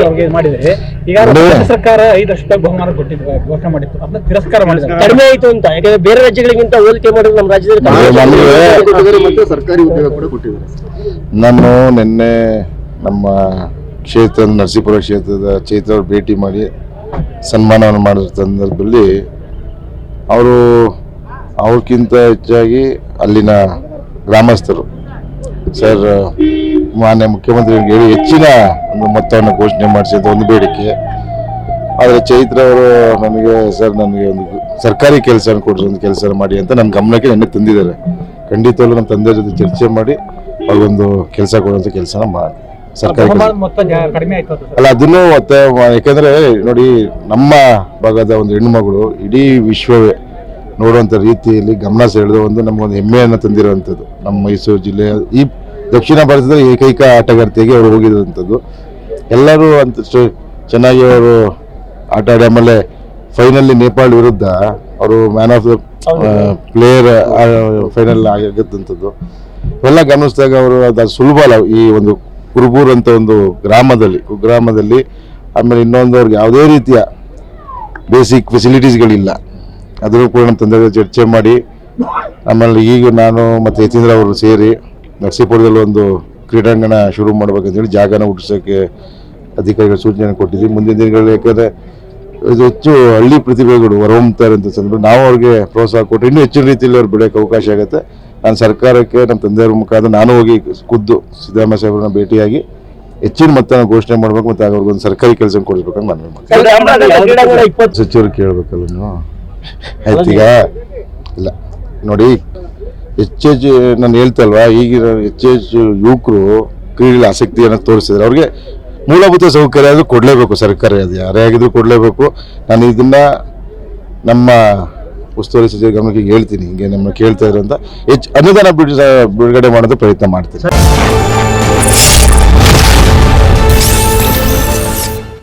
ಅವ್ರಿಗೆ ಮಾಡಿದ್ರೆ ಈಗ ಸರ್ಕಾರ ಐದು ಲಕ್ಷ ರೂಪಾಯಿ ಬಹುಮಾನ ಕೊಟ್ಟಿದ್ದು ಘೋಷಣೆ ಮಾಡಿತ್ತು. ಅದನ್ನ ತಿರಸ್ಕಾರ ಮಾಡಿದ್ರು ಕಡಿಮೆ ಆಯ್ತು ಅಂತ ಯಾಕಂದ್ರೆ ಬೇರೆ ರಾಜ್ಯಗಳಿಗಿಂತ ಹೋಲಿಕೆ ಮಾಡಿದ್ರೆ ನಮ್ಮ ರಾಜ್ಯದಲ್ಲಿ ಸರ್ಕಾರಿ ಉದ್ಯೋಗ ಕೂಡ ಕೊಟ್ಟಿದ್ದಾರೆ. ನಾನು ನಿನ್ನೆ ನಮ್ಮ ಕ್ಷೇತ್ರ ನರಸೀಪುರ ಕ್ಷೇತ್ರದ ಚೈತ್ರ ಅವ್ರು ಭೇಟಿ ಮಾಡಿ ಸನ್ಮಾನವನ್ನು ಮಾಡಿದ ಸಂದರ್ಭದಲ್ಲಿ ಅವರು ಅವ್ರಕ್ಕಿಂತ ಹೆಚ್ಚಾಗಿ ಅಲ್ಲಿನ ಗ್ರಾಮಸ್ಥರು. ಸರ್ ಮಾನ್ಯ ಮುಖ್ಯಮಂತ್ರಿಗಳಿಗೆ ಹೇಳಿ ಹೆಚ್ಚಿನ ಒಂದು ಮೊತ್ತವನ್ನು ಘೋಷಣೆ ಮಾಡಿಸಿ ಅಂತ ಒಂದು ಬೇಡಿಕೆ. ಆದರೆ ಚೈತ್ರ ಅವರು ನನಗೆ ಸರ್ ನನಗೆ ಒಂದು ಸರ್ಕಾರಿ ಕೆಲಸ ಕೊಡ್ರಿ ಒಂದು ಕೆಲಸ ಮಾಡಿ ಅಂತ ನನ್ನ ಗಮನಕ್ಕೆ ನೆನ್ನೆ ತಂದಿದ್ದಾರೆ. ಖಂಡಿತವಾಗ್ಲೂ ನಮ್ಮ ತಂದೆ ಜೊತೆ ಚರ್ಚೆ ಮಾಡಿ ಅವ್ರಿಗೊಂದು ಕೆಲಸ ಕೊಡುವಂಥ ಕೆಲಸನ ಮಾಡಿ. ಸರ್ಕಾರಿ ಕೆಲ್ಸ. ಅಲ್ಲ ಅದನ್ನು ಮತ್ತೆ ಯಾಕಂದ್ರೆ ನೋಡಿ ನಮ್ಮ ಭಾಗದ ಒಂದು ಹೆಣ್ಣುಮಗಳು ಇಡೀ ವಿಶ್ವವೇ ನೋಡುವಂಥ ರೀತಿಯಲ್ಲಿ ಗಮನ ಸೆಳೆದು ಒಂದು ನಮಗೊಂದು ಹೆಮ್ಮೆಯನ್ನು ತಂದಿರುವಂಥದ್ದು ನಮ್ಮ ಮೈಸೂರು ಜಿಲ್ಲೆಯ ಈ ದಕ್ಷಿಣ ಭಾರತದ ಏಕೈಕ ಆಟಗಾರ್ತಿಯಾಗಿ ಅವರು ಹೋಗಿರುವಂಥದ್ದು. ಎಲ್ಲರೂ ಅಂತ ಚೆನ್ನಾಗಿ ಅವರು ಆಟ ಆಡಿ ಆಮೇಲೆ ಫೈನಲ್ಲಿ ನೇಪಾಳ ವಿರುದ್ಧ ಅವರು man of the player final ಆಗಿದ್ದಂಥದ್ದು ಇವೆಲ್ಲ ಗಮನಿಸಿದಾಗ ಅವರು ಅದು ಸುಲಭ ಅಲ್ಲ ಈ ಒಂದು ಕುರುಬೂರ್ ಅಂತ ಒಂದು ಗ್ರಾಮದಲ್ಲಿ ಕುಗ್ರಾಮದಲ್ಲಿ ಆಮೇಲೆ ಇನ್ನೊಂದು ಅವ್ರಿಗೆ ಯಾವುದೇ ರೀತಿಯ ಬೇಸಿಕ್ ಫೆಸಿಲಿಟೀಸ್ಗಳಿಲ್ಲ ಅದನ್ನು ಕೂಡ ನಮ್ಮ ತಂದೆ ಚರ್ಚೆ ಮಾಡಿ ಆಮೇಲೆ ಈಗ ನಾನು ಮತ್ತು ಯತೀಂದ್ರ ಅವರು ಸೇರಿ ನರಸೀಪುರದಲ್ಲಿ ಒಂದು ಕ್ರೀಡಾಂಗಣ ಶುರು ಮಾಡ್ಬೇಕಂತೇಳಿ ಜಾಗನ ಹುಟ್ಟಿಸೋಕ್ಕೆ ಅಧಿಕಾರಿಗಳು ಸೂಚನೆ ಕೊಟ್ಟಿದ್ದೀವಿ. ಮುಂದಿನ ದಿನಗಳಲ್ಲಿ ಯಾಕಂದರೆ ಇದು ಹೆಚ್ಚು ಹಳ್ಳಿ ಪ್ರತಿಭೆಗಳು ಹೊರಹೊಮ್ತಾರೆ ಅಂತ ಸಂದರ್ಭ ನಾವು ಅವ್ರಿಗೆ ಪ್ರೋತ್ಸಾಹ ಕೊಟ್ಟು ಇನ್ನೂ ಹೆಚ್ಚಿನ ರೀತಿಯಲ್ಲಿ ಅವ್ರು ಬೆಳೆಯೋಕ್ಕೆ ಅವಕಾಶ ಆಗುತ್ತೆ. ನಾನು ಸರ್ಕಾರಕ್ಕೆ ನಮ್ಮ ತಂದೆಯವ್ರ ಮುಖಾಂತರ ನಾನು ಹೋಗಿ ಖುದ್ದು ಸಿದ್ದರಾಮಯ್ಯ ಸಾಹೇಬ್ರನ್ನ ಭೇಟಿಯಾಗಿ ಹೆಚ್ಚಿನ ಮೊತ್ತನ ಘೋಷಣೆ ಮಾಡ್ಬೇಕು ಮತ್ತು ಅವ್ರಿಗೊಂದು ಸರ್ಕಾರಿ ಕೆಲಸ ಕೊಡಿಸ್ಬೇಕಂತ ಮನವಿ ಮಾಡ್ತೀನಿ. ಸಚಿವರು ಕೇಳಬೇಕಲ್ಲ ನೀವು? ಆಯ್ತು ಈಗ ಇಲ್ಲ. ನೋಡಿ ಹೆಚ್ಚೆಚ್ಚು ನಾನು ಹೇಳ್ತಲ್ವಾ ಈಗಿನ ಹೆಚ್ಚೆಚ್ಚು ಯುವಕರು ಕ್ರೀಡೆಯಲ್ಲಿ ಆಸಕ್ತಿಯನ್ನು ತೋರಿಸಿದ್ರೆ ಅವ್ರಿಗೆ ಮೂಲಭೂತ ಸೌಕರ್ಯ ಆದರೂ ಕೊಡಲೇಬೇಕು, ಸರ್ಕಾರ ಅದು ಯಾರೇ ಆಗಿದ್ರು ಕೊಡಲೇಬೇಕು. ನಾನು ಇದನ್ನು ನಮ್ಮ ಉಸ್ತುವಾರಿ ಸಚಿವ ಗಮನಕ್ಕೆ ಹೇಳ್ತೀನಿ, ಹಿಂಗೆ ನಮ್ಮ ಕೇಳ್ತಾ ಇದ್ರು ಅಂತ ಹೆಚ್ಚು ಅನುದಾನ ಬಿಡು ಬಿಡುಗಡೆ ಮಾಡೋದು ಪ್ರಯತ್ನ ಮಾಡ್ತೀನಿ.